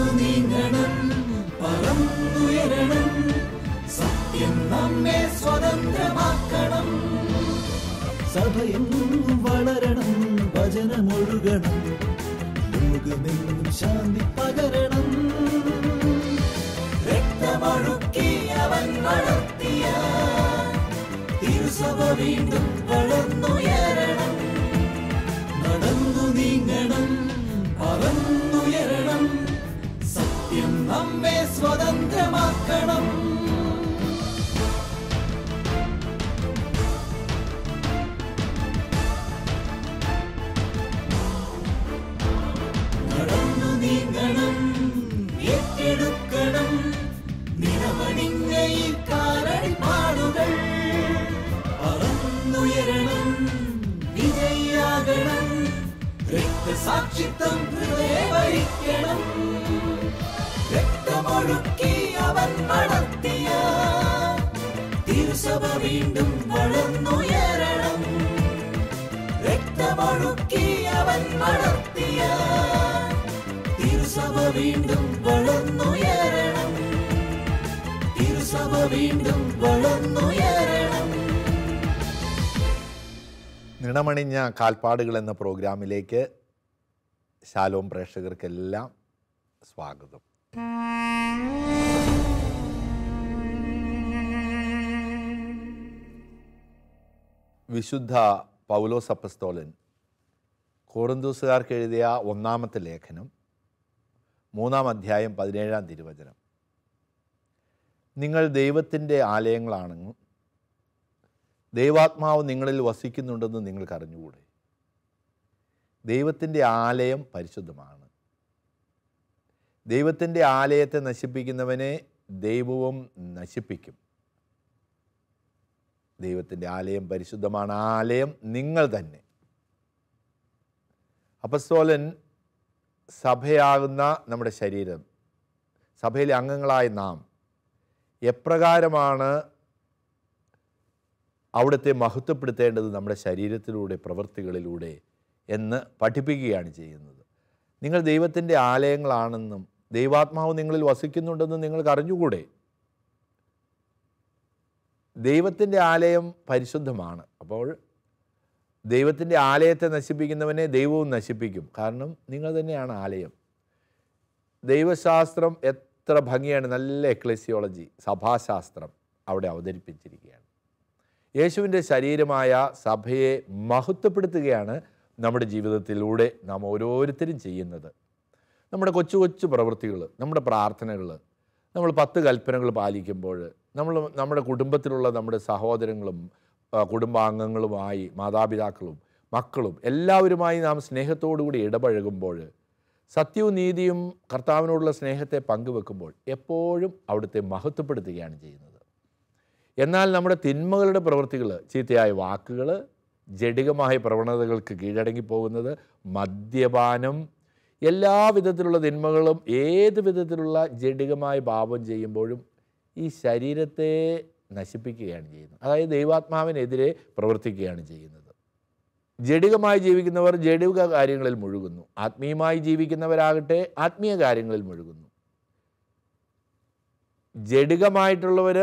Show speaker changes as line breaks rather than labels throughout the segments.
നടന്നു നീങ്ങണം പറന്നുയരണം സത്യം നമ്മെ സ്വതന്ത്രമാക്കണം. സഭയെങ്ങും വളരണം വചനമൊഴുകണം ലോകമെങ്ങും ശാന്തി പകരണം. രക്തമൊഴുക്കി അവൻ വളർത്തിയ തിരുസഭ വീണ്ടും വളർന്നുയരണം നടന്നു നീങ്ങണം പറന്നുയരണം നമ്മെ സ്വതന്ത്രമാക്കണം. നടന്നു നീങ്ങണം ഏറ്റെടുക്കണം. രക്തസാക്ഷിത്വം ഹൃദയവരിക്കണം. രക്തമൊഴുക്കി അവൻ വളർത്തിയ വീണ്ടും വളർന്നുയരണം. രക്തമൊഴുക്കി അവൻ വളർത്തിയ വീണ്ടും വളർന്നുയരണം. തിരുസഭ വീണ്ടും വളർന്നുയരണം.
നിണമണിഞ്ഞ കാൽപ്പാടുകൾ എന്ന പ്രോഗ്രാമിലേക്ക് ശാലോം പ്രേക്ഷകർക്കെല്ലാം സ്വാഗതം. വിശുദ്ധ പൗലോസ് അപ്പസ്തോലൻ കോറിന്തൂസുകാർക്ക് എഴുതിയ ഒന്നാമത്തെ ലേഖനം മൂന്നാം അധ്യായം പതിനേഴാം തിരുവചനം. നിങ്ങൾ ദൈവത്തിന്റെ ആലയങ്ങളാണെന്നും ദൈവാത്മാവ് നിങ്ങളിൽ വസിക്കുന്നുണ്ടെന്ന് നിങ്ങൾക്ക് ദൈവത്തിന്റെ ആലയം പരിശുദ്ധമാണ്. ദൈവത്തിന്റെ ആലയത്തെ നശിപ്പിക്കുന്നവനെ ദൈവവും നശിപ്പിക്കും. ദൈവത്തിന്റെ ആലയം പരിശുദ്ധമാണ് ആലയം നിങ്ങൾ തന്നെ. അപ്പസ്തോലൻ സഭയാകുന്ന നമ്മുടെ ശരീരം സഭയിലെ അംഗങ്ങളായ നാം എപ്രകാരമാണ് അവിടുത്തെ മഹത്വപ്പെടുത്തേണ്ടത് നമ്മുടെ ശരീരത്തിലൂടെ പ്രവൃത്തികളിലൂടെ എന്ന് പഠിപ്പിക്കുകയാണ് ചെയ്യുന്നത്. നിങ്ങൾ ദൈവത്തിന്റെ ആലയങ്ങളാണെന്നും ദൈവാത്മാവ് നിങ്ങളിൽ വസിക്കുന്നുണ്ടെന്ന് നിങ്ങൾക്ക് അറിഞ്ഞുകൂടെ? ദൈവത്തിന്റെ ആലയം പരിശുദ്ധമാണ്. അപ്പോൾ ദൈവത്തിന്റെ ആലയത്തെ നശിപ്പിക്കുന്നവനെ ദൈവവും നശിപ്പിക്കും. കാരണം നിങ്ങൾ തന്നെയാണ് ആലയം. ദൈവശാസ്ത്രം എത്ര ഭംഗിയാണ്. നല്ല എക്ലസിയോളജി സഭാശാസ്ത്രം അവിടെ അവതരിപ്പിച്ചിരിക്കുകയാണ്. യേശുവിന്റെ ശരീരമായ സഭയെ മഹത്വപ്പെടുത്തുകയാണ് നമ്മുടെ ജീവിതത്തിലൂടെ നാം ഓരോരുത്തരും ചെയ്യുന്നത്. നമ്മുടെ കൊച്ചു കൊച്ചു പ്രവൃത്തികൾ നമ്മുടെ പ്രാർത്ഥനകൾ നമ്മൾ പത്ത് കൽപ്പനകൾ പാലിക്കുമ്പോൾ നമ്മൾ നമ്മുടെ കുടുംബത്തിലുള്ള നമ്മുടെ സഹോദരങ്ങളും കുടുംബാംഗങ്ങളുമായി മാതാപിതാക്കളും മക്കളും എല്ലാവരുമായി നാം സ്നേഹത്തോടുകൂടി ഇടപഴകുമ്പോൾ സത്യവും നീതിയും കർത്താവിനോടുള്ള സ്നേഹത്തെ പങ്കുവെക്കുമ്പോൾ എപ്പോഴും അവിടുത്തെ മഹത്വപ്പെടുത്തുകയാണ് ചെയ്യുന്നത്. എന്നാൽ നമ്മുടെ തിന്മകളുടെ പ്രവൃത്തികൾ ചീത്തയായ വാക്കുകൾ ജഡികമായ പ്രവണതകൾക്ക് കീഴടങ്ങി പോകുന്നത് മദ്യപാനം എല്ലാ വിധത്തിലുള്ള തിന്മകളും ഏത് വിധത്തിലുള്ള ജഡികമായ പാപം ചെയ്യുമ്പോഴും ഈ ശരീരത്തെ നശിപ്പിക്കുകയാണ് ചെയ്യുന്നത്. അതായത് ദൈവാത്മാവിനെതിരെ പ്രവർത്തിക്കുകയാണ് ചെയ്യുന്നത്. ജഡികമായി ജീവിക്കുന്നവർ ജഡിക കാര്യങ്ങളിൽ മുഴുകുന്നു. ആത്മീയമായി ജീവിക്കുന്നവരാകട്ടെ ആത്മീയ കാര്യങ്ങളിൽ മുഴുകുന്നു. ജഡികമായിട്ടുള്ളവർ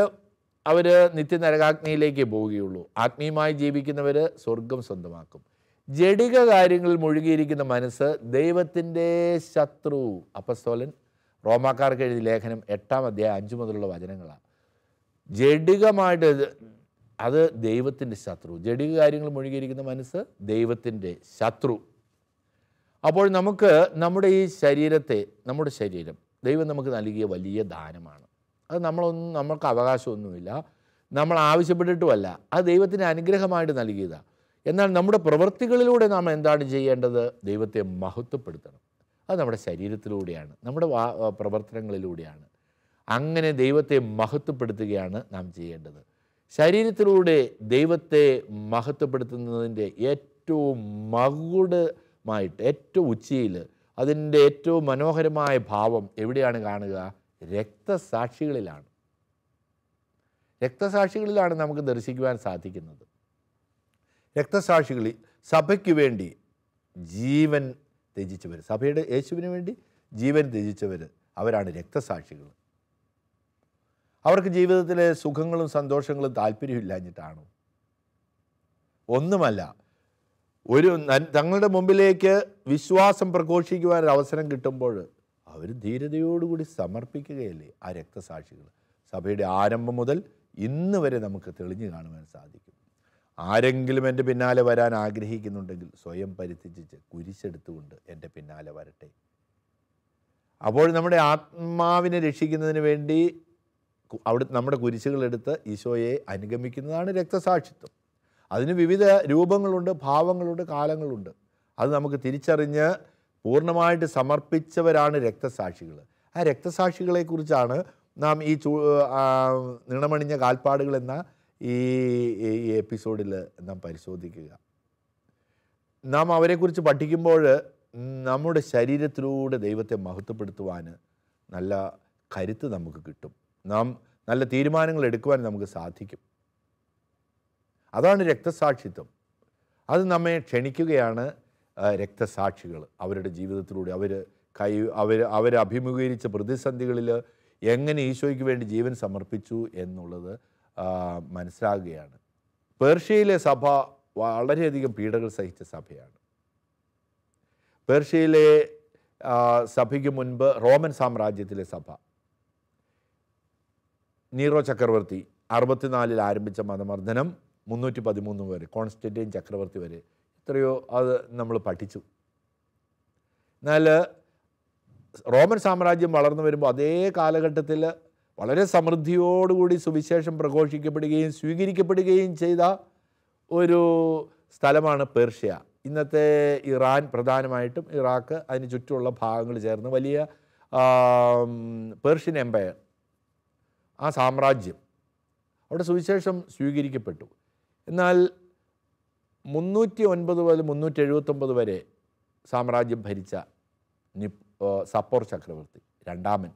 അവർ നിത്യനരകാഗ്നിയിലേക്ക് പോവുകയുള്ളൂ. ആത്മീയമായി ജീവിക്കുന്നവർ സ്വർഗം സ്വന്തമാക്കും. ജഡിക കാര്യങ്ങളിൽ മുഴുകിയിരിക്കുന്ന മനസ്സ് ദൈവത്തിന്റെ ശത്രു അപ്പസ്തോലൻ റോമാക്കാർക്ക് എഴുതിയ ലേഖനം എട്ടാം അധ്യായം അഞ്ചു മുതലുള്ള വചനങ്ങളാണ്. ജഡികമായിട്ട് അത് ദൈവത്തിന്റെ ശത്രു. ജഡിക കാര്യങ്ങൾ മുഴുകിയിരിക്കുന്ന മനസ്സ് ദൈവത്തിന്റെ ശത്രു. അപ്പോൾ നമുക്ക് നമ്മുടെ ഈ ശരീരത്തെ നമ്മുടെ ശരീരം ദൈവം നമുക്ക് നൽകിയ വലിയ ദാനമാണ്. അത് നമ്മളൊന്നും നമ്മൾക്ക് അവകാശമൊന്നുമില്ല. നമ്മൾ ആവശ്യപ്പെട്ടിട്ടുമല്ല. അത് ദൈവത്തിന്റെ അനുഗ്രഹമായിട്ട് നൽകിയതാണ്. എന്നാൽ നമ്മുടെ പ്രവൃത്തികളിലൂടെ നാം എന്താണ് ചെയ്യേണ്ടത്? ദൈവത്തെ മഹത്വപ്പെടുത്തണം. അത് നമ്മുടെ ശരീരത്തിലൂടെയാണ് നമ്മുടെ പ്രവർത്തനങ്ങളിലൂടെയാണ്. അങ്ങനെ ദൈവത്തെ മഹത്വപ്പെടുത്തുകയാണ് നാം ചെയ്യേണ്ടത്. ശരീരത്തിലൂടെ ദൈവത്തെ മഹത്വപ്പെടുത്തുന്നതിന്റെ ഏറ്റവും മകുടമായിട്ട് ഏറ്റവും ഉച്ചയിൽ അതിന്റെ ഏറ്റവും മനോഹരമായ ഭാവം എവിടെയാണ് കാണുക? രക്തസാക്ഷികളിലാണ്. രക്തസാക്ഷികളിലാണ് നമുക്ക് ദർശിക്കുവാൻ സാധിക്കുന്നത്. രക്തസാക്ഷികളിൽ സഭയ്ക്ക് വേണ്ടി ജീവൻ ത്യജിച്ചവർ സഭയുടെ യേശുവിന് വേണ്ടി ജീവൻ ത്യജിച്ചവർ അവരാണ് രക്തസാക്ഷികൾ. അവർക്ക് ജീവിതത്തിലെ സുഖങ്ങളും സന്തോഷങ്ങളും താല്പര്യമില്ലാഞ്ഞിട്ടാണ് ഒന്നുമല്ല. ഒരു തങ്ങളുടെ മുമ്പിലേക്ക് വിശ്വാസം പ്രഘോഷിക്കുവാൻ അവസരം കിട്ടുമ്പോൾ അവർ ധീരതയോടുകൂടി സമർപ്പിക്കുകയല്ലേ ആ രക്തസാക്ഷികൾ. സഭയുടെ ആരംഭം മുതൽ ഇന്ന് വരെ നമുക്ക് തെളിഞ്ഞു കാണുവാൻ സാധിക്കും. ആരെങ്കിലും എന്റെ പിന്നാലെ വരാൻ ആഗ്രഹിക്കുന്നുണ്ടെങ്കിൽ സ്വയം പരിത്യജിച്ച് കുരിശെടുത്തുകൊണ്ട് എന്റെ പിന്നാലെ വരട്ടെ. അപ്പോൾ നമ്മുടെ ആത്മാവിനെ രക്ഷിക്കുന്നതിന് വേണ്ടി അവിടെ നമ്മുടെ കുരിശുകളെടുത്ത് ഈശോയെ അനുഗമിക്കുന്നതാണ് രക്തസാക്ഷിത്വം. അതിന് വിവിധ രൂപങ്ങളുണ്ട് ഭാവങ്ങളുണ്ട് കാലങ്ങളുണ്ട്. അത് നമുക്ക് തിരിച്ചറിഞ്ഞ് പൂർണമായിട്ട് സമർപ്പിച്ചവരാണ് രക്തസാക്ഷികൾ ആ രക്തസാക്ഷികളെക്കുറിച്ചാണ് നാം ഈ ചൂ നിണമണിഞ്ഞ കാൽപ്പാടുകൾ എന്ന ഈ ഈ എപ്പിസോഡിൽ നാം പരിശോധിക്കുക. നാം അവരെക്കുറിച്ച് പഠിക്കുമ്പോൾ നമ്മുടെ ശരീരത്തിലൂടെ ദൈവത്തെ മഹത്വപ്പെടുത്തുവാൻ നല്ല കരുത്ത് നമുക്ക് കിട്ടും. നാം നല്ല തീരുമാനങ്ങൾ എടുക്കുവാൻ നമുക്ക് സാധിക്കും. അതാണ് രക്തസാക്ഷിത്വം. അത് നമ്മെ ക്ഷണിക്കുകയാണ് രക്തസാക്ഷികൾ. അവരുടെ ജീവിതത്തിലൂടെ അവർ കൈ അവർ അഭിമുഖീകരിച്ച പ്രതിസന്ധികളിൽ എങ്ങനെ ഈശോയ്ക്ക് വേണ്ടി ജീവൻ സമർപ്പിച്ചു എന്നുള്ളത് മനസ്സിലാകുകയാണ്. പേർഷ്യയിലെ സഭ വളരെയധികം പീഡകൾ സഹിച്ച സഭയാണ്. പേർഷ്യയിലെ സഭയ്ക്ക് മുൻപ് റോമൻ സാമ്രാജ്യത്തിലെ സഭ. നീറോ ചക്രവർത്തി അറുപത്തിനാലിൽ ആരംഭിച്ച മതമർദ്ദനം മുന്നൂറ്റി പതിമൂന്ന് വരെ കോൺസ്റ്റന്റൈൻ ചക്രവർത്തി വരെ എത്രയോ അത് നമ്മൾ പഠിച്ചു. എന്നാൽ റോമൻ സാമ്രാജ്യം വളർന്നു വരുമ്പോൾ അതേ കാലഘട്ടത്തിൽ വളരെ സമൃദ്ധിയോടുകൂടി സുവിശേഷം പ്രഘോഷിക്കപ്പെടുകയും സ്വീകരിക്കപ്പെടുകയും ചെയ്ത ഒരു സ്ഥലമാണ് പേർഷ്യ. ഇന്നത്തെ ഇറാൻ പ്രധാനമായിട്ടും ഇറാഖ് അതിന് ചുറ്റുമുള്ള ഭാഗങ്ങൾ ചേർന്ന് വലിയ പേർഷ്യൻ എംപയർ ആ സാമ്രാജ്യം അവിടെ സുവിശേഷം സ്വീകരിക്കപ്പെട്ടു. എന്നാൽ മുന്നൂറ്റി ഒൻപത് മുതൽ മുന്നൂറ്റി എഴുപത്തൊമ്പത് വരെ സാമ്രാജ്യം ഭരിച്ച നിപ് സപ്പോർ ചക്രവർത്തി രണ്ടാമൻ.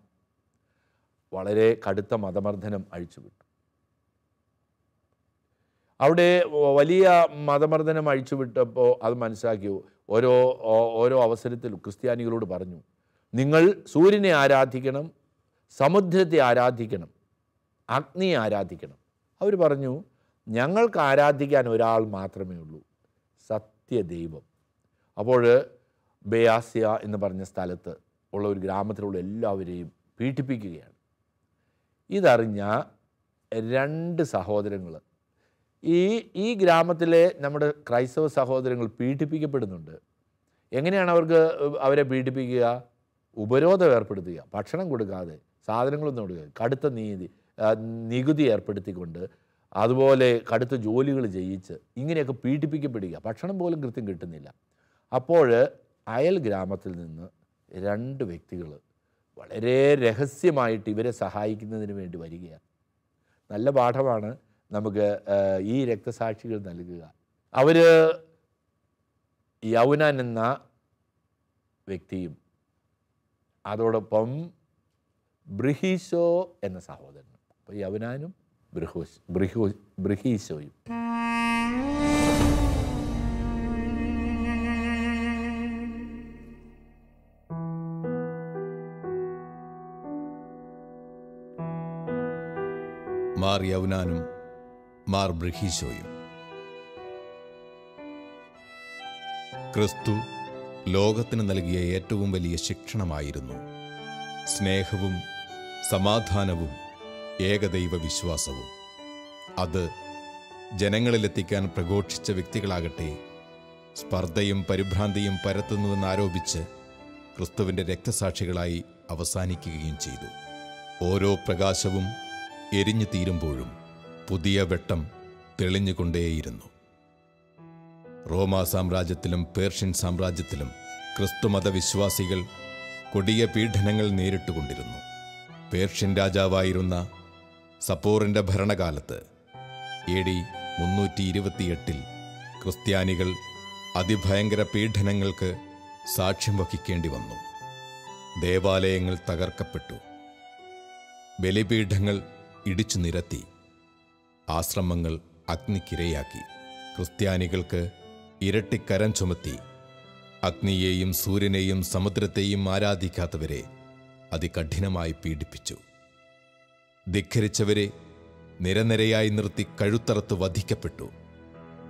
വളരെ കടുത്ത മതമർദ്ദനം അഴിച്ചുവിട്ടു. അവിടെ വലിയ മതമർദ്ദനം അഴിച്ചുവിട്ടപ്പോൾ അത് മനസ്സിലാക്കി ഓരോ ഓരോ അവസരത്തിൽ ക്രിസ്ത്യാനികളോട് പറഞ്ഞു നിങ്ങൾ സൂര്യനെ ആരാധിക്കണം സമുദ്രത്തെ ആരാധിക്കണം അഗ്നിയെ ആരാധിക്കണം. അവർ പറഞ്ഞു ഞങ്ങൾക്ക് ആരാധിക്കാൻ ഒരാൾ മാത്രമേ ഉള്ളൂ സത്യദൈവം. അപ്പോൾ ബേയാസ്യ എന്ന് പറഞ്ഞ സ്ഥലത്ത് ഉള്ള ഒരു ഗ്രാമത്തിലുള്ള എല്ലാവരെയും പീഡിപ്പിക്കുകയാണ്. ഇതറിഞ്ഞ രണ്ട് സഹോദരങ്ങൾ ഈ ഈ ഗ്രാമത്തിലെ നമ്മുടെ ക്രൈസ്തവ സഹോദരങ്ങൾ പീഡിപ്പിക്കപ്പെടുന്നുണ്ട്. എങ്ങനെയാണ് അവർക്ക് അവരെ പീഡിപ്പിക്കുക? ഉപരോധം ഏർപ്പെടുത്തുക ഭക്ഷണം കൊടുക്കാതെ സാധനങ്ങളൊന്നും കൊടുക്കുക കടുത്ത നീതി നികുതി ഏർപ്പെടുത്തിക്കൊണ്ട് അതുപോലെ കടുത്ത ജോലികൾ ചെയ്യിച്ച് ഇങ്ങനെയൊക്കെ പീഡിപ്പിക്കപ്പെടുക. ഭക്ഷണം പോലും കൃത്യം കിട്ടുന്നില്ല. അപ്പോൾ അയൽ ഗ്രാമത്തിൽ നിന്ന് രണ്ട് വ്യക്തികൾ വളരെ രഹസ്യമായിട്ട് ഇവരെ സഹായിക്കുന്നതിന് വേണ്ടി വരികയാണ്. നല്ല പാഠമാണ് നമുക്ക് ഈ രക്തസാക്ഷികൾ നൽകുക. അവർ യൗനാൻ എന്ന വ്യക്തിയും അതോടൊപ്പം ബ്രിഹീശോ എന്ന സഹോദരനും. അപ്പോൾ യൗനാനും ബ്രിഹോസ് ബ്രിഹോ ബ്രിഹീശോയും.
മാർ യൗനാനും മാർ ബ്രിഹീശോയും. ക്രിസ്തു ലോകത്തിന് നൽകിയ ഏറ്റവും വലിയ ശിക്ഷണമായിരുന്നു സ്നേഹവും സമാധാനവും ഏകദൈവ വിശ്വാസവും. അത് ജനങ്ങളിലെത്തിക്കാൻ പ്രഘോഷിച്ച വ്യക്തികളാകട്ടെ സ്പർദ്ധയും പരിഭ്രാന്തിയും പരത്തുന്നുവെന്നാരോപിച്ച് ക്രിസ്തുവിന്റെ രക്തസാക്ഷികളായി അവസാനിക്കുകയും ചെയ്തു. ഓരോ പ്രകാശവും എരിഞ്ഞു തീരുമ്പോഴും പുതിയ വെട്ടം തെളിഞ്ഞുകൊണ്ടേയിരുന്നു. റോമാ സാമ്രാജ്യത്തിലും പേർഷ്യൻ സാമ്രാജ്യത്തിലും ക്രിസ്തുമത വിശ്വാസികൾ കൊടിയ പീഡനങ്ങൾ നേരിട്ടുകൊണ്ടിരുന്നു. പേർഷ്യൻ രാജാവായിരുന്ന സപ്പോറിന്റെ ഭരണകാലത്ത് എ ഡി മുന്നൂറ്റി ഇരുപത്തിയെട്ടിൽ ക്രിസ്ത്യാനികൾ അതിഭയങ്കര പീഡനങ്ങൾക്ക് സാക്ഷ്യം വഹിക്കേണ്ടി വന്നു. ദേവാലയങ്ങൾ തകർക്കപ്പെട്ടു. ബലിപീഠങ്ങൾ ഇടിച്ചു നിരത്തി. ആശ്രമങ്ങൾ അഗ്നിക്കിരയാക്കി. ക്രിസ്ത്യാനികൾക്ക് ഇരട്ടിക്കരം ചുമത്തി. അഗ്നിയെയും സൂര്യനെയും സമുദ്രത്തെയും ആരാധിക്കാത്തവരെ അതികഠിനമായി പീഡിപ്പിച്ചു. ധിഖരിച്ചവരെ നിരനിരയായി നിർത്തി കഴുത്തറത്ത് വധിക്കപ്പെട്ടു.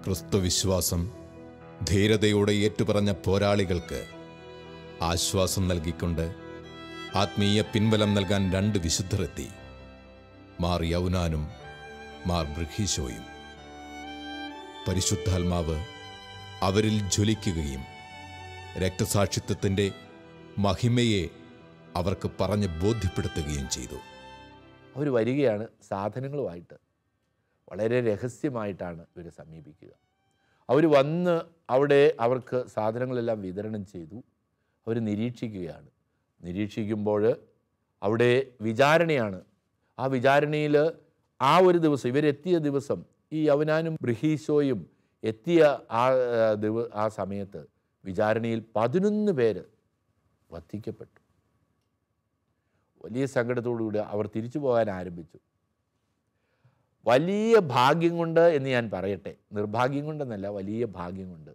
ക്രിസ്തുവിശ്വാസം ധീരതയോടെ ഏറ്റുപറഞ്ഞ പോരാളികൾക്ക് ആശ്വാസം നൽകിക്കൊണ്ട് ആത്മീയ പിൻബലം നൽകാൻ രണ്ട് വിശുദ്ധരെത്തി. മാർ യൗനാനും മാർ ബൃഹീശോയും പരിശുദ്ധാത്മാവ് അവരിൽ ജ്വലിക്കുകയും രക്തസാക്ഷിത്വത്തിന്റെ മഹിമയെ അവർക്ക് പറഞ്ഞ് ബോധ്യപ്പെടുത്തുകയും ചെയ്തു.
അവർ വരികയാണ് സാധനങ്ങളുമായിട്ട്. വളരെ രഹസ്യമായിട്ടാണ് ഇവർ സമീപിക്കുക. അവർ വന്ന് അവിടെ അവർക്ക് സാധനങ്ങളെല്ലാം വിതരണം ചെയ്തു. അവർ നിരീക്ഷിക്കുകയാണ്. നിരീക്ഷിക്കുമ്പോൾ അവിടെ വിചാരണയാണ് ആ വിചാരണയിൽ ആ ഒരു ദിവസം ഇവരെത്തിയ ദിവസം ഈ യവനാനും ബ്രിഹീശോയും എത്തിയ ആ ദിവ ആ സമയത്ത് വിചാരണയിൽ പതിനൊന്ന് പേര് വധിക്കപ്പെട്ടു. വലിയ സങ്കടത്തോടുകൂടി അവർ തിരിച്ചു പോകാൻ ആരംഭിച്ചു. വലിയ ഭാഗ്യം കൊണ്ട് എന്ന് ഞാൻ പറയട്ടെ. നിർഭാഗ്യം കൊണ്ടെന്നല്ല വലിയ ഭാഗ്യം കൊണ്ട്.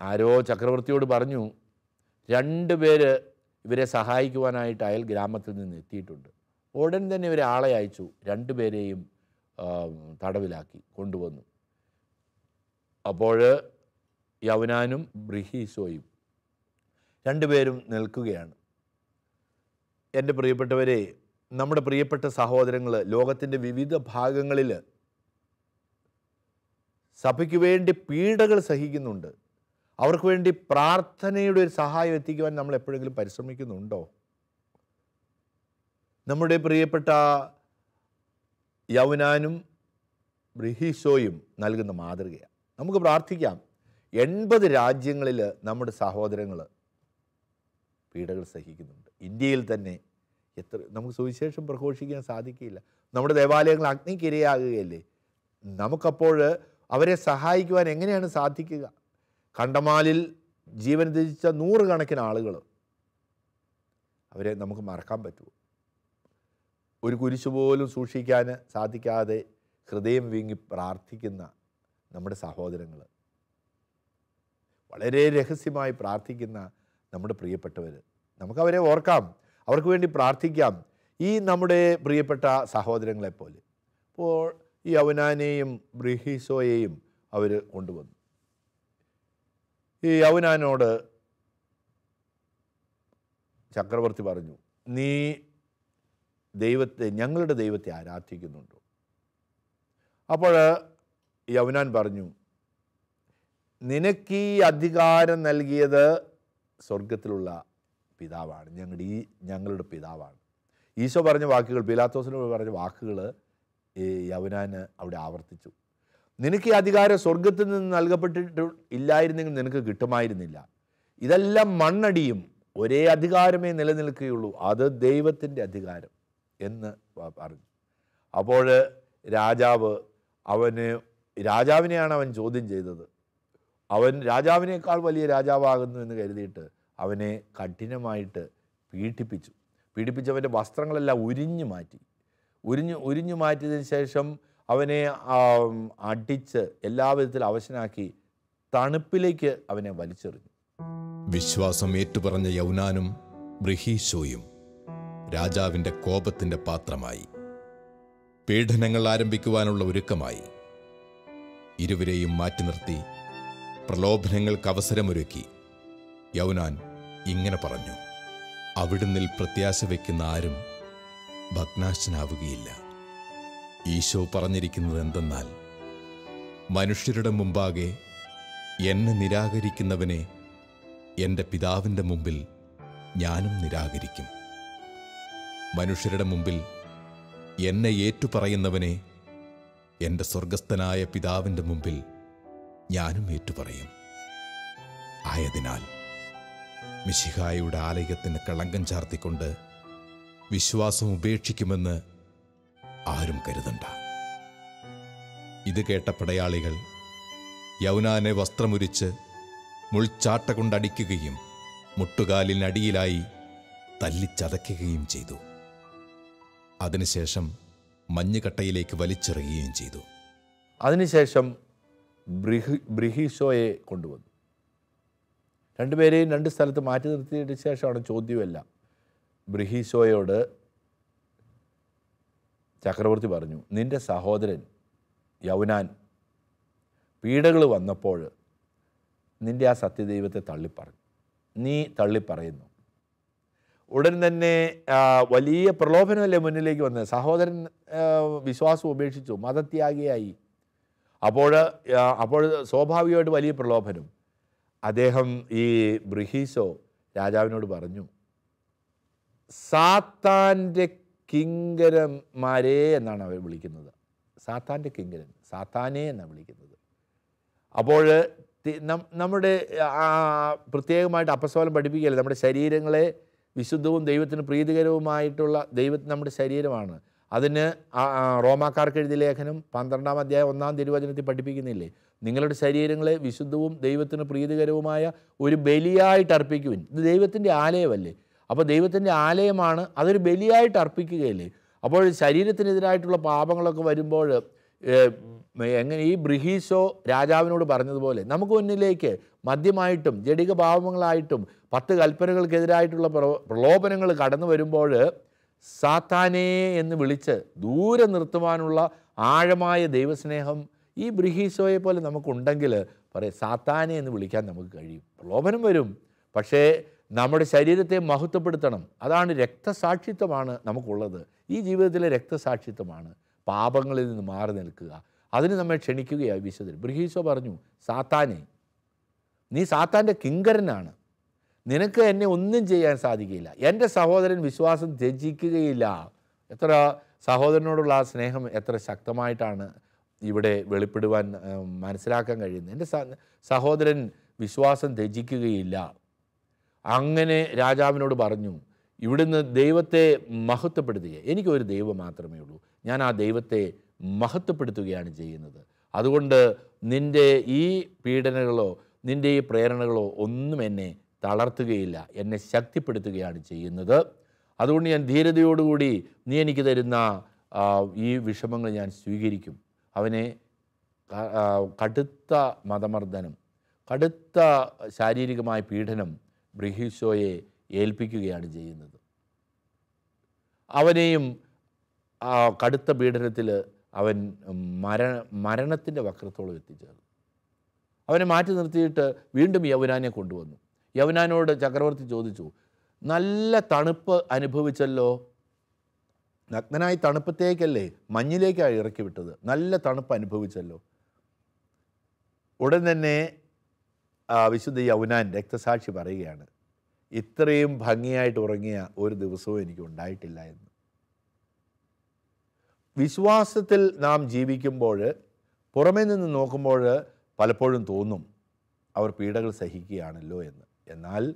ആരോ ചക്രവർത്തിയോട് പറഞ്ഞു രണ്ട് പേര് ഇവരെ സഹായിക്കുവാനായിട്ട് അയൽ ഗ്രാമത്തിൽ നിന്ന് എത്തിയിട്ടുണ്ട്. ഉടൻ തന്നെ ആളെ അയച്ചു. രണ്ടുപേരെയും തടവിലാക്കി കൊണ്ടുവന്നു. അപ്പോൾ യവനാനും ബ്രിഹീസോയും രണ്ടുപേരും നിൽക്കുകയാണ്. എന്റെ പ്രിയപ്പെട്ടവരെ നമ്മുടെ പ്രിയപ്പെട്ട സഹോദരങ്ങൾ ലോകത്തിന്റെ വിവിധ ഭാഗങ്ങളിൽ സഭയ്ക്ക് വേണ്ടി പീഡകൾ സഹിക്കുന്നുണ്ട്. അവർക്ക് വേണ്ടി പ്രാർത്ഥനയുടെ ഒരു സഹായം എത്തിക്കുവാൻ നമ്മൾ എപ്പോഴെങ്കിലും പരിശ്രമിക്കുന്നുണ്ടോ? നമ്മുടെ പ്രിയപ്പെട്ട യൗനാനും ബ്രിഹീഷോയും നൽകുന്ന മാതൃകയാണ്. നമുക്ക് പ്രാർത്ഥിക്കാം. എൺപത് രാജ്യങ്ങളിൽ നമ്മുടെ സഹോദരങ്ങൾ പീഡകൾ സഹിക്കുന്നുണ്ട്. ഇന്ത്യയിൽ തന്നെ എത്ര നമുക്ക് സുവിശേഷം പ്രഘോഷിക്കാൻ സാധിക്കില്ല നമ്മുടെ ദേവാലയങ്ങൾ അഗ്നിക്കിരയാകുകയല്ലേ? നമുക്കപ്പോൾ അവരെ സഹായിക്കുവാൻ എങ്ങനെയാണ് സാധിക്കുക? കണ്ടമാലിൽ ജീവൻ ത്യജിച്ച നൂറുകണക്കിന് ആളുകൾ അവരെ നമുക്ക് മറക്കാൻ പറ്റുമോ? ഒരു കുരിശു പോലും സൂക്ഷിക്കാൻ സാധിക്കാതെ ഹൃദയം വീങ്ങി പ്രാർത്ഥിക്കുന്ന നമ്മുടെ സഹോദരങ്ങൾ. വളരെ രഹസ്യമായി പ്രാർത്ഥിക്കുന്ന നമ്മുടെ പ്രിയപ്പെട്ടവർ നമുക്കവരെ ഓർക്കാം. അവർക്ക് വേണ്ടി പ്രാർത്ഥിക്കാം ഈ നമ്മുടെ പ്രിയപ്പെട്ട സഹോദരങ്ങളെപ്പോലെ അപ്പോൾ ഈ യവനാനെയും ബ്രിഹീസോയെയും അവർ കൊണ്ടുവന്നു. ഈ അവനാനോട് ചക്രവർത്തി പറഞ്ഞു നീ ദൈവത്തെ ഞങ്ങളുടെ ദൈവത്തെ ആരാധിക്കുന്നുണ്ടോ? അപ്പോൾ യവനാൻ പറഞ്ഞു നിനക്ക് ഈ അധികാരം നൽകിയത് സ്വർഗത്തിലുള്ള പിതാവാണ്. ഞങ്ങളുടെ ഈ ഞങ്ങളുടെ പിതാവാണ്. ഈശോ പറഞ്ഞ വാക്കുകൾ പിലാത്തോസിനോട് പറഞ്ഞ വാക്കുകൾ ഈ യവനാന് അവിടെ ആവർത്തിച്ചു. നിനക്ക് ഈ അധികാരം സ്വർഗത്തിൽ നിന്ന് നൽകപ്പെട്ടിട്ട് ഇല്ലായിരുന്നെങ്കിൽ നിനക്ക് കിട്ടുമായിരുന്നില്ല. ഇതെല്ലാം മണ്ണടിയും ഒരേ അധികാരമേ നിലനിൽക്കുകയുള്ളൂ. അത് ദൈവത്തിന്റെ അധികാരം. എന്ന് പറഞ്ഞു. അപ്പോൾ രാജാവ് അവന് രാജാവിനെയാണ് അവൻ ചോദ്യം ചെയ്തത്. അവൻ രാജാവിനേക്കാൾ വലിയ രാജാവാകുന്നു എന്ന് കരുതിയിട്ട് അവനെ കഠിനമായിട്ട് പീഡിപ്പിച്ചു. പീഡിപ്പിച്ചവന്റെ വസ്ത്രങ്ങളെല്ലാം ഉരിഞ്ഞു മാറ്റി. ഉരിഞ്ഞു ഉരിഞ്ഞു മാറ്റിയതിന് ശേഷം അവനെ അടിച്ച് എല്ലാവിധത്തിൽ അവശനാക്കി തണുപ്പിലേക്ക് അവനെ വലിച്ചെറിഞ്ഞു.
വിശ്വാസം ഏറ്റുപറഞ്ഞ യൗനാനും ബ്രിഹീശോയും രാജാവിന്റെ കോപത്തിന്റെ പാത്രമായി. പീഡനങ്ങൾ ആരംഭിക്കുവാനുള്ള ഒരുക്കമായി. ഇരുവരെയും മാറ്റി നിർത്തി പ്രലോഭനങ്ങൾക്ക് അവസരമൊരുക്കി. യൗനാൻ ഇങ്ങനെ പറഞ്ഞു അവിടുന്നിൽ പ്രത്യാശ വയ്ക്കുന്ന ആരും ഭഗ്നാശനാവുകയില്ല. ഈശോ പറഞ്ഞിരിക്കുന്നത് എന്തെന്നാൽ മനുഷ്യരുടെ മുമ്പാകെ എന്നെ നിരാകരിക്കുന്നവനെ എന്റെ പിതാവിന്റെ മുമ്പിൽ ഞാനും നിരാകരിക്കും. മനുഷ്യരുടെ മുമ്പിൽ എന്നെ ഏറ്റുപറയുന്നവനെ എന്റെ സ്വർഗസ്ഥനായ പിതാവിന്റെ മുമ്പിൽ ഞാനും ഏറ്റുപറയും. ആയതിനാൽ മിശിഹായുടെ ആലയത്തിന് കളങ്കം ചാർത്തിക്കൊണ്ട് വിശ്വാസം ഉപേക്ഷിക്കുമെന്ന് ആരും കരുതണ്ട. ഇത് കേട്ട പടയാളികൾ യൗനാനെ വസ്ത്രമുരിച്ച് മുൾച്ചാട്ട കൊണ്ടടിക്കുകയും മുട്ടുകാലിനടിയിലായി തല്ലിച്ചതയ്ക്കുകയും ചെയ്തു. അതിനുശേഷം മഞ്ഞുകട്ടയിലേക്ക് വലിച്ചെറിയുകയും ചെയ്തു.
അതിനുശേഷം ബ്രിഹി ബ്രിഹീഷോയെ കൊണ്ടുവന്നു. രണ്ടുപേരെയും രണ്ട് സ്ഥലത്ത് മാറ്റി നിർത്തിയതിന് ശേഷമാണ് ചോദ്യമെല്ലാം. ബ്രിഹീഷോയോട് ചക്രവർത്തി പറഞ്ഞു നിന്റെ സഹോദരൻ യൗനാൻ പീഡകൾ വന്നപ്പോൾ നിന്റെ ആ സത്യദൈവത്തെ തള്ളിപ്പറഞ്ഞു നീ തള്ളിപ്പറയുന്നു. ഉടൻ തന്നെ വലിയ പ്രലോഭനമല്ലേ മുന്നിലേക്ക് വന്നത്? സഹോദരൻ വിശ്വാസം ഉപേക്ഷിച്ചു മതത്യാഗിയായി. അപ്പോൾ അപ്പോൾ സ്വാഭാവികമായിട്ട് വലിയ പ്രലോഭനം. അദ്ദേഹം ഈ ബ്രിഹീസോ രാജാവിനോട് പറഞ്ഞു സാത്താന്റെ കിങ്കരന്മാരെ എന്നാണ് അവർ വിളിക്കുന്നത്. സാത്താന്റെ കിങ്കരൻ സാത്താനെ എന്നാണ് വിളിക്കുന്നത്. അപ്പോൾ നമ്മുടെ പ്രത്യേകമായിട്ട് അപ്പസ്വലം പഠിപ്പിക്കുകയല്ലേ നമ്മുടെ ശരീരങ്ങളെ വിശുദ്ധവും ദൈവത്തിന് പ്രീതികരവുമായിട്ടുള്ള ദൈവ നമ്മുടെ ശരീരമാണ്. അതിന് റോമാക്കാർക്ക് എഴുതിയ ലേഖനം പന്ത്രണ്ടാം അധ്യായം ഒന്നാം തിരുവചനത്തിൽ പഠിപ്പിക്കുന്നില്ലേ? നിങ്ങളുടെ ശരീരങ്ങളെ വിശുദ്ധവും ദൈവത്തിന് പ്രീതികരവുമായ ഒരു ബലിയായിട്ട് അർപ്പിക്കുവിൻ. ഇത് ദൈവത്തിന്റെ ആലയമല്ലേ? അപ്പോൾ ദൈവത്തിന്റെ ആലയമാണ് അതൊരു ബലിയായിട്ട് അർപ്പിക്കുകയല്ലേ? അപ്പോൾ ശരീരത്തിനെതിരായിട്ടുള്ള പാപങ്ങളൊക്കെ വരുമ്പോൾ എങ്ങനെ ഈ ബ്രിഹീസോ രാജാവിനോട് പറഞ്ഞതുപോലെ നമുക്ക് മുന്നിലേക്ക് മദ്യമായിട്ടും ജടിക പാപങ്ങളായിട്ടും പത്ത് കൽപ്പനകൾക്കെതിരായിട്ടുള്ള പ്രലോഭനങ്ങൾ കടന്നു വരുമ്പോൾ സാത്താനേ എന്ന് വിളിച്ച് ദൂരെ നിർത്തുവാനുള്ള ആഴമായ ദൈവസ്നേഹം ഈ ബ്രിഹീസോയെ പോലെ നമുക്കുണ്ടെങ്കിൽ പറയും സാത്താനെ എന്ന് വിളിക്കാൻ നമുക്ക് കഴിയും. പ്രലോഭനം വരും. പക്ഷേ നമ്മുടെ ശരീരത്തെ മഹത്വപ്പെടുത്തണം. അതാണ് രക്തസാക്ഷിത്വമാണ് നമുക്കുള്ളത്. ഈ ജീവിതത്തിലെ രക്തസാക്ഷിത്വമാണ് പാപങ്ങളിൽ നിന്ന് മാറി നിൽക്കുക. അതിന് നമ്മെ ക്ഷണിക്കുകയാണ് വിശുദ്ധൻ ബ്രിഹീസോ പറഞ്ഞു സാത്താനെ നീ സാത്താന്റെ കിങ്കരനാണ്. നിനക്ക് എന്നെ ഒന്നും ചെയ്യാൻ സാധിക്കില്ല. എന്റെ സഹോദരൻ വിശ്വാസം ത്യജിക്കുകയില്ല. എത്ര സഹോദരനോടുള്ള ആ സ്നേഹം എത്ര ശക്തമായിട്ടാണ് ഇവിടെ വെളിപ്പെടുവാൻ മനസ്സിലാക്കാൻ കഴിയുന്നത്. എന്റെ സഹോദരൻ വിശ്വാസം ത്യജിക്കുകയില്ല. അങ്ങനെ രാജാവിനോട് പറഞ്ഞു ഇവിടുന്ന് ദൈവത്തെ മഹത്വപ്പെടുത്തുക. എനിക്കൊരു ദൈവം മാത്രമേ ഉള്ളൂ. ഞാൻ ആ ദൈവത്തെ മഹത്വപ്പെടുത്തുകയാണ് ചെയ്യുന്നത്. അതുകൊണ്ട് നിന്റെ ഈ പീഡനകളോ നിന്റെ ഈ പ്രേരണകളോ ഒന്നും എന്നെ തളർത്തുകയില്ല. എന്നെ ശക്തിപ്പെടുത്തുകയാണ് ചെയ്യുന്നത്. അതുകൊണ്ട് ഞാൻ ധീരതയോടുകൂടി നീ എനിക്ക് തരുന്ന ഈ വിഷമങ്ങൾ ഞാൻ സ്വീകരിക്കും. അവനെ കടുത്ത മതമർദ്ദനം കടുത്ത ശാരീരികമായ പീഡനം ബ്രിഹീഷോയെ ഏൽപ്പിക്കുകയാണ് ചെയ്യുന്നത്. അവനെയും കടുത്ത പീഡനത്തിൽ അവൻ മര മരണത്തിന്റെ വക്രത്തോളം എത്തിച്ചേർന്നു. അവനെ മാറ്റി നിർത്തിയിട്ട് വീണ്ടും യൗവനാനെ കൊണ്ടുവന്നു. യവനാനോട് ചക്രവർത്തി ചോദിച്ചു നല്ല തണുപ്പ് അനുഭവിച്ചല്ലോ? നഗ്നനായി തണുപ്പത്തേക്കല്ലേ മഞ്ഞിലേക്കാണ് ഇറക്കി വിട്ടത്. നല്ല തണുപ്പ് അനുഭവിച്ചല്ലോ. ഉടൻ തന്നെ വിശുദ്ധ യൗനാൻ രക്തസാക്ഷി പറയുകയാണ് ഇത്രയും ഭംഗിയായിട്ട് ഉറങ്ങിയ ഒരു ദിവസവും എനിക്ക് ഉണ്ടായിട്ടില്ല എന്ന്. വിശ്വാസത്തിൽ നാം ജീവിക്കുമ്പോൾ പുറമേ നിന്ന് നോക്കുമ്പോൾ പലപ്പോഴും തോന്നും അവർ പീഡകൾ സഹിക്കുകയാണല്ലോ എന്ന്. എന്നാൽ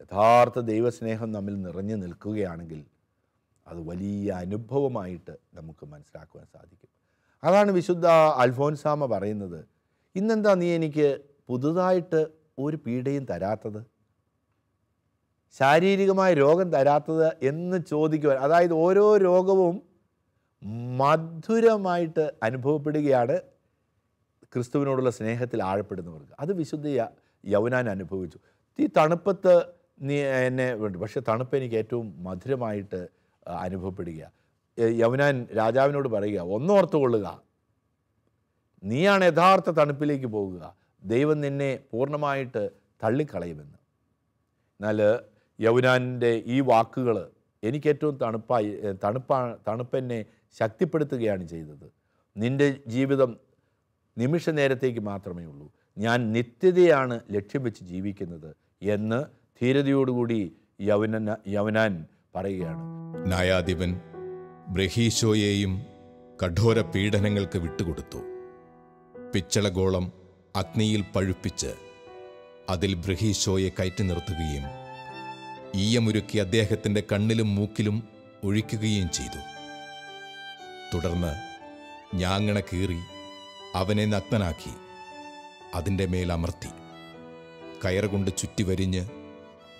യഥാർത്ഥ ദൈവസ്നേഹം നമ്മിൽ നിറഞ്ഞു നിൽക്കുകയാണെങ്കിൽ അത് വലിയ അനുഭവമായിട്ട് നമുക്ക് മനസ്സിലാക്കുവാൻ സാധിക്കും. അതാണ് വിശുദ്ധ അൽഫോൻസാമ പറയുന്നത് ഇന്നെന്താ നീ എനിക്ക് പുതുതായിട്ട് ഒരു പീഡയും തരാത്തത്? ശാരീരികമായ രോഗം തരാത്തത്? എന്ന് ചോദിക്കുവാൻ അതായത് ഓരോ രോഗവും മധുരമായിട്ട് അനുഭവപ്പെടുകയാണ് ക്രിസ്തുവിനോടുള്ള സ്നേഹത്തിൽ ആഴപ്പെടുന്നവർക്ക്. അത് വിശുദ്ധ യൗനാൻ അനുഭവിച്ചു. ഈ തണുപ്പത്ത് നീ എന്നെ വേണ്ടി. പക്ഷെ തണുപ്പ് എനിക്ക് ഏറ്റവും മധുരമായിട്ട് അനുഭവപ്പെടുക. യമുനാൻ രാജാവിനോട് പറയുക ഒന്നോർത്ത് കൊള്ളുക നീയാണ് യഥാർത്ഥ തണുപ്പിലേക്ക് പോകുക. ദൈവം നിന്നെ പൂർണമായിട്ട് തള്ളിക്കളയുമെന്ന്. എന്നാൽ യൗനാന്റെ ഈ വാക്കുകൾ എനിക്ക് ഏറ്റവും തണുപ്പായി തണുപ്പാ തണുപ്പെന്നെ ശക്തിപ്പെടുത്തുകയാണ് ചെയ്തത്. നിന്റെ ജീവിതം നിമിഷ നേരത്തേക്ക് മാത്രമേ ഉള്ളൂ. ഞാൻ നിത്യതയാണ് ലക്ഷ്യം വെച്ച് ജീവിക്കുന്നത്. എന്ന് ധീരതയോടുകൂടി യവന യവനാൻ പറയുകയാണ്.
ന്യായാധിപൻ ബ്രഹീശോയെയും കഠോര പീഡനങ്ങൾക്ക് വിട്ടുകൊടുത്തു. പിച്ചളഗോളം അഗ്നിയിൽ പഴുപ്പിച്ച് അതിൽ ബ്രഹീശോയെ കയറ്റി നിർത്തുകയും ഈയമുരുക്കി അദ്ദേഹത്തിന്റെ കണ്ണിലും മൂക്കിലും ഒഴിക്കുകയും ചെയ്തു. തുടർന്ന് ഞാങ്ങണ കീറി അവനെ നഗ്നനാക്കി അതിന്റെ മേൽ അമർത്തി കയറുകൊണ്ട് ചുറ്റി വരിഞ്ഞ്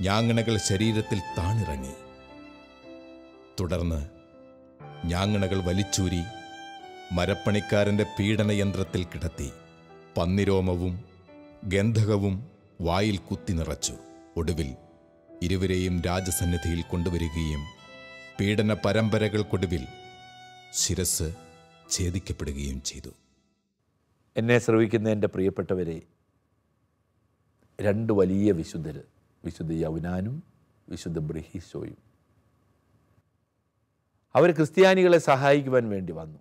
ഞാങ്ങണകൾ ശരീരത്തിൽ താണിറങ്ങി. തുടർന്ന് ഞാങ്ങണകൾ വലിച്ചൂരി മരപ്പണിക്കാരന്റെ പീഡനയന്ത്രത്തിൽ കിടത്തി പന്നിരോമവും ഗന്ധകവും വായിൽ കുത്തി നിറച്ചു. ഒടുവിൽ ഇരുവരെയും രാജസന്നിധിയിൽ കൊണ്ടുവരികയും പീഡന പരമ്പരകൾക്കൊടുവിൽ ശിരസ് ഛേദിക്കപ്പെടുകയും ചെയ്തു.
എന്നെ ശ്രവിക്കുന്ന എന്റെ പ്രിയപ്പെട്ടവരെ രണ്ട് വലിയ വിശുദ്ധർ വിശുദ്ധ യൗനാനും വിശുദ്ധ ബ്രഹീസോയും അവർ ക്രിസ്ത്യാനികളെ സഹായിക്കുവാൻ വേണ്ടി വന്നു.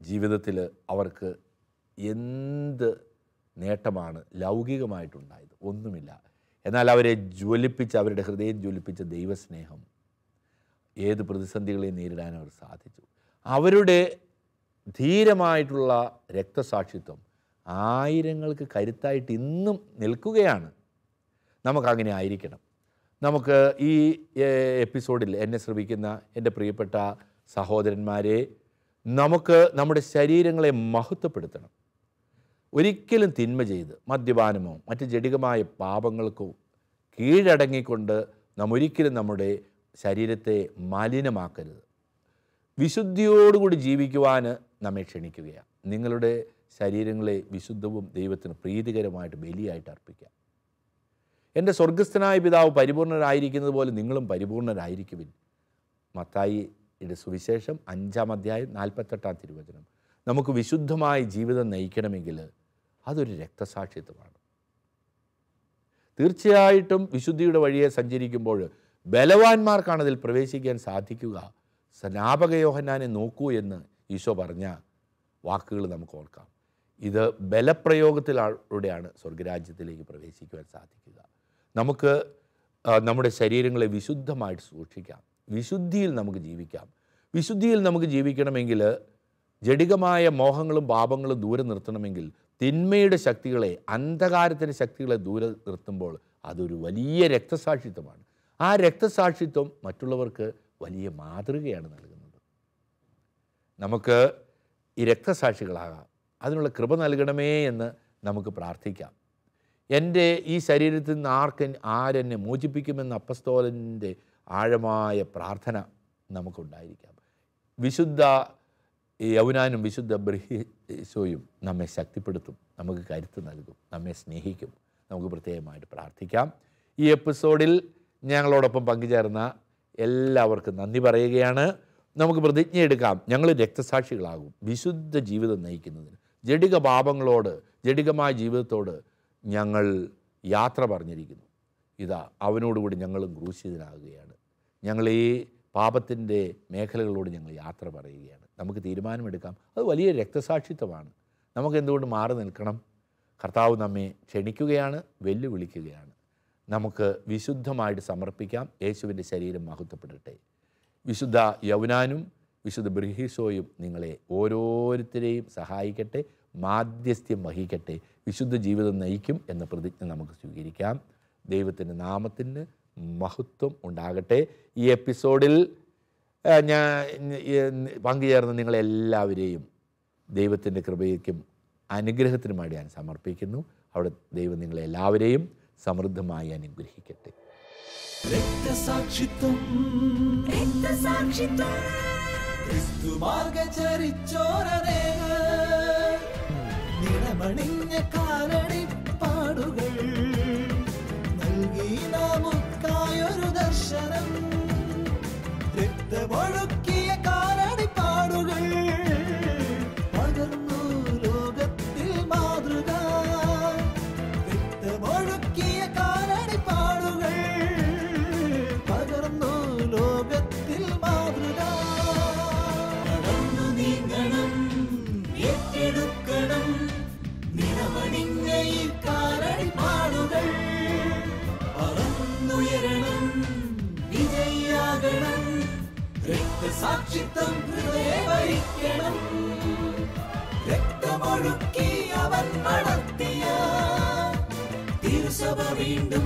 ജീവിതത്തിൽ അവർക്ക് എന്ത് നേട്ടമാണ് ലൗകികമായിട്ടുണ്ടായത്? ഒന്നുമില്ല. എന്നാൽ അവരെ ജ്വലിപ്പിച്ച അവരുടെ ഹൃദയം ജ്വലിപ്പിച്ച ദൈവസ്നേഹം ഏത് പ്രതിസന്ധികളെയും നേരിടാൻ അവർ സാധിച്ചു. അവരുടെ ധീരമായിട്ടുള്ള രക്തസാക്ഷിത്വം ആയിരങ്ങൾക്ക് കരുത്തായിട്ട് ഇന്നും നിൽക്കുകയാണ്. നമുക്കങ്ങനെ ആയിരിക്കണം. നമുക്ക് ഈ എപ്പിസോഡിൽ എന്നെ ശ്രമിക്കുന്ന എന്റെ പ്രിയപ്പെട്ട സഹോദരന്മാരെ നമുക്ക് നമ്മുടെ ശരീരങ്ങളെ മഹത്വപ്പെടുത്തണം. ഒരിക്കലും തിന്മ ചെയ്ത് മദ്യപാനമോ മറ്റ് ജടികമായ പാപങ്ങൾക്കോ കീഴടങ്ങിക്കൊണ്ട് നാം ഒരിക്കലും നമ്മുടെ ശരീരത്തെ മലിനമാക്കരുത്. വിശുദ്ധിയോടുകൂടി ജീവിക്കുവാൻ നമ്മെ ക്ഷണിക്കുകയാണ്. നിങ്ങളുടെ ശരീരങ്ങളെ വിശുദ്ധവും ദൈവത്തിന് പ്രീതികരമായിട്ട് ബലിയായിട്ട് അർപ്പിക്കാം. എന്റെ സ്വർഗസ്ഥനായ പിതാവ് പരിപൂർണരായിരിക്കുന്നത് പോലെ നിങ്ങളും പരിപൂർണരായിരിക്കുവിൻ. മത്തായിയുടെ സുവിശേഷം അഞ്ചാം അധ്യായം നാൽപ്പത്തെട്ടാം തിരുവചനം. നമുക്ക് വിശുദ്ധമായ ജീവിതം നയിക്കണമെങ്കിൽ അതൊരു രക്തസാക്ഷിത്വമാണ്. തീർച്ചയായിട്ടും വിശുദ്ധിയുടെ വഴിയെ സഞ്ചരിക്കുമ്പോൾ ബലവാന്മാർക്കാണ് അതിൽ പ്രവേശിക്കാൻ സാധിക്കുക. സ്നാപകയോഹന്നാനെ നോക്കൂ എന്ന് ഈശോ പറഞ്ഞ വാക്കുകൾ നമുക്ക് ഓർക്കാം. ഇത് ബലപ്രയോഗത്തിലൂടെയാണ് സ്വർഗരാജ്യത്തിലേക്ക് പ്രവേശിക്കുവാൻ സാധിക്കുക. നമുക്ക് നമ്മുടെ ശരീരങ്ങളെ വിശുദ്ധമായിട്ട് സൂക്ഷിക്കാം. വിശുദ്ധിയിൽ നമുക്ക് ജീവിക്കാം. വിശുദ്ധിയിൽ നമുക്ക് ജീവിക്കണമെങ്കിൽ ജഡികമായ മോഹങ്ങളും പാപങ്ങളും ദൂരെ നിർത്തണമെങ്കിൽ തിന്മയുടെ ശക്തികളെ അന്ധകാരത്തിന്റെ ശക്തികളെ ദൂരെ നിർത്തുമ്പോൾ അതൊരു വലിയ രക്തസാക്ഷിത്വമാണ്. ആ രക്തസാക്ഷിത്വം മറ്റുള്ളവർക്ക് വലിയ മാതൃകയാണ് നൽകുന്നത്. നമുക്ക് ഈ രക്തസാക്ഷികളാകാം. അതിനുള്ള കൃപ നൽകണമേ എന്ന് നമുക്ക് പ്രാർത്ഥിക്കാം. എന്റെ ഈ ശരീരത്തിൽ നിന്ന് ആർക്കൻ ആരെന്നെ മോചിപ്പിക്കുമെന്ന അപ്പസ്തോലന്റെ ആഴമായ പ്രാർത്ഥന നമുക്കുണ്ടായിരിക്കാം. വിശുദ്ധ യൗനാനും വിശുദ്ധ ബ്രഹീശോയും നമ്മെ ശക്തിപ്പെടുത്തും നമുക്ക് കരുത്ത് നൽകും നമ്മെ സ്നേഹിക്കും. നമുക്ക് പ്രത്യേകമായിട്ട് പ്രാർത്ഥിക്കാം. ഈ എപ്പിസോഡിൽ ഞങ്ങളോടൊപ്പം പങ്കുചേർന്ന എല്ലാവർക്കും നന്ദി പറയുകയാണ്. നമുക്ക് പ്രതിജ്ഞ എടുക്കാം ഞങ്ങൾ രക്തസാക്ഷികളാകും. വിശുദ്ധ ജീവിതം നയിക്കുന്നതിന്. ജഡിക പാപങ്ങളോട് ജഡികമായ ജീവിതത്തോട് ഞങ്ങൾ യാത്ര പറഞ്ഞിരിക്കുന്നു. ഇതാ അവനോടുകൂടി ഞങ്ങളും ക്രൂശിതനാകുകയാണ്. ഞങ്ങൾ ഈ പാപത്തിന്റെ മേഖലകളോട് ഞങ്ങൾ യാത്ര പറയുകയാണ്. നമുക്ക് തീരുമാനമെടുക്കാം. അത് വലിയ രക്തസാക്ഷിത്വമാണ്. നമുക്ക് എന്തുകൊണ്ട് മാറി നിൽക്കണം? കർത്താവ് നമ്മെ ക്ഷണിക്കുകയാണ് വെല്ലുവിളിക്കുകയാണ്. നമുക്ക് വിശുദ്ധമായിട്ട് സമർപ്പിക്കാം. യേശുവിന്റെ ശരീരം മഹത്വപ്പെടട്ടെ. വിശുദ്ധ യൗനാനും വിശുദ്ധ ബ്രഹീസോയും നിങ്ങളെ ഓരോരുത്തരെയും സഹായിക്കട്ടെ മാധ്യസ്ഥ്യം വഹിക്കട്ടെ വിശുദ്ധ ജീവിതം നയിക്കും എന്ന പ്രതിജ്ഞ നമുക്ക് സ്വീകരിക്കാം. ദൈവത്തിന്റെ നാമത്തിന് മഹത്വം ഉണ്ടാകട്ടെ. ഈ എപ്പിസോഡിൽ ഞാൻ പങ്കുചേർന്ന നിങ്ങളെല്ലാവരെയും ദൈവത്തിന്റെ കൃപയ്ക്കും അനുഗ്രഹത്തിനുമായി ഞാൻ സമർപ്പിക്കുന്നു. അവിടെ ദൈവം നിങ്ങളെല്ലാവരെയും സമൃദ്ധമായി അനുഗ്രഹിക്കട്ടെ.
രക്തസാക്ഷിത്വം.
രക്തസാക്ഷിത്വം.
നിറമണിഞ്ഞ കാലടി പാടുകൾ നൽകി നമുക്കായൊരു ദർശനം. രക്തമൊഴുക്കിയ കാലടി പാടുകൾ സാക്ഷിത്വം രക്തമൊഴുക്കി അവൻ നടത്തിയ തിരുസഭ വീണ്ടും